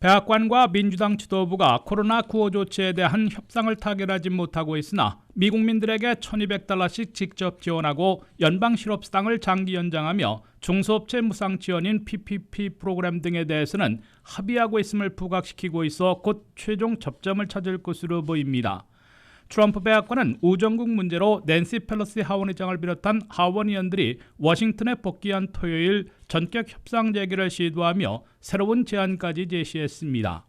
백악관과 민주당 지도부가 코로나 구호 조치에 대한 협상을 타결하지 못하고 있으나 미국민들에게 1200달러씩 직접 지원하고 연방 실업수당을 장기 연장하며 중소업체 무상 지원인 PPP 프로그램 등에 대해서는 합의하고 있음을 부각시키고 있어 곧 최종 접점을 찾을 것으로 보입니다. 트럼프 백악관은 우정국 문제로 낸시 펠로시 하원의장을 비롯한 하원 의원들이 워싱턴에 복귀한 토요일 전격 협상 재개를 시도하며 새로운 제안까지 제시했습니다.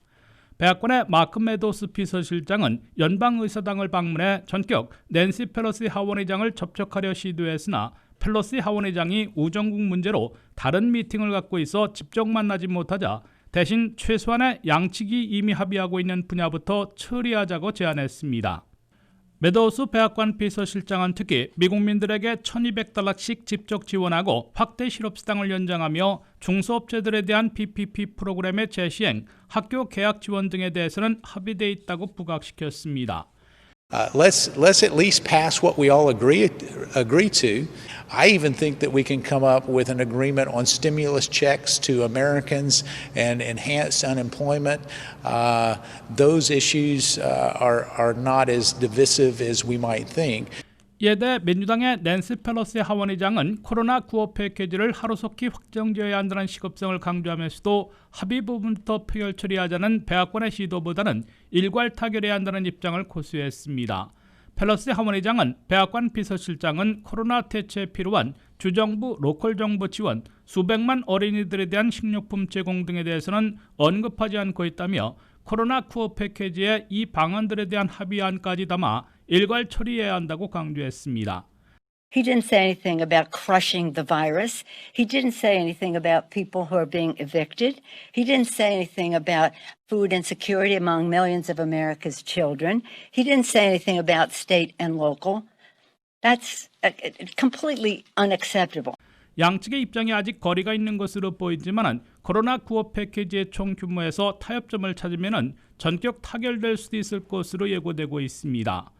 백악관의 마크 메도스 비서실장은 연방의사당을 방문해 전격 낸시 펠로시 하원의장을 접촉하려 시도했으나 펠로시 하원의장이 우정국 문제로 다른 미팅을 갖고 있어 직접 만나지 못하자 대신 최소한의 양측이 이미 합의하고 있는 분야부터 처리하자고 제안했습니다. 메도우스 백악관 비서실장은 특히 미국민들에게 1200달러씩 직접 지원하고 확대 실업수당을 연장하며 중소업체들에 대한 PPP 프로그램의 재시행, 학교 개학 지원 등에 대해서는 합의돼 있다고 부각시켰습니다. Uh, let's let's at least pass what we all agree agree to. I even think that we can come up with an agreement on stimulus checks to Americans and enhanced unemployment. Uh, those issues uh, are are not as divisive as we might think. 이에 대해 민주당의 낸시 펠로시 하원의장은 코로나 구호 패키지를 하루속히 확정지어야 한다는 시급성을 강조하면서도 합의 부분부터 표결 처리하자는 백악관의 시도보다는 일괄 타결해야 한다는 입장을 고수했습니다. 펠로시 하원의장은 백악관 비서실장은 코로나 대처에 필요한 주정부 로컬 정부 지원, 수백만 어린이들에 대한 식료품 제공 등에 대해서는 언급하지 않고 있다며 코로나 쿠어 패키지의 이 방안들에 대한 합의안까지 담아 일괄 처리해야 한다고 강조했습니다. He didn't say anything about crushing the virus. He didn't say anything about people who are being evicted. He didn't say anything about food insecurity among millions of America's children. He didn't say anything about state and local. That's uh, completely unacceptable. 양측의 입장이 아직 거리가 있는 것으로 보이지만 코로나 구호 패키지의 총 규모에서 타협점을 찾으면 전격 타결될 수도 있을 것으로 예고되고 있습니다.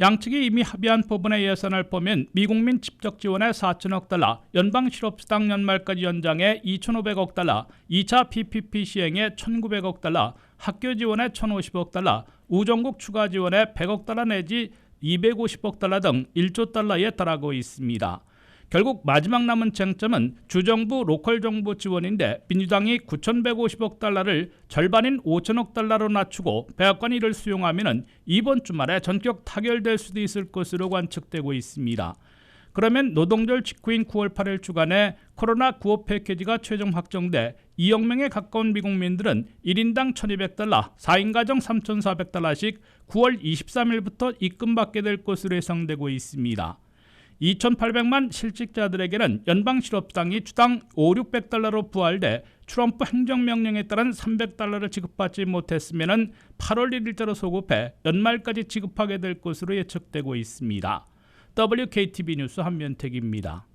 양측이 이미 합의한 부분의 예산을 보면 미국민 직접 지원에 4천억 달러, 연방 실업수당 연말까지 연장에 2,500억 달러, 2차 PPP 시행에 1,900억 달러, 학교 지원에 1,050억 달러, 우정국 추가 지원에 100억 달러 내지 250억 달러 등 1조 달러에 달하고 있습니다. 결국 마지막 남은 쟁점은 주정부 로컬 정부 지원인데 민주당이 9,150억 달러를 절반인 5천억 달러로 낮추고 백악관이 이를 수용하면 이번 주말에 전격 타결될 수도 있을 것으로 관측되고 있습니다. 그러면 노동절 직후인 9월 8일 주간에 코로나 구호 패키지가 최종 확정돼 2억 명에 가까운 미국민들은 1인당 1,200달러, 4인 가정 3,400달러씩 9월 23일부터 입금받게 될 것으로 예상되고 있습니다. 2,800만 실직자들에게는 연방 실업당이 주당 5, 600달러로 부활돼 트럼프 행정명령에 따른 300달러를 지급받지 못했으면 8월 1일자로 소급해 연말까지 지급하게 될 것으로 예측되고 있습니다. WKTV 뉴스 한면택입니다.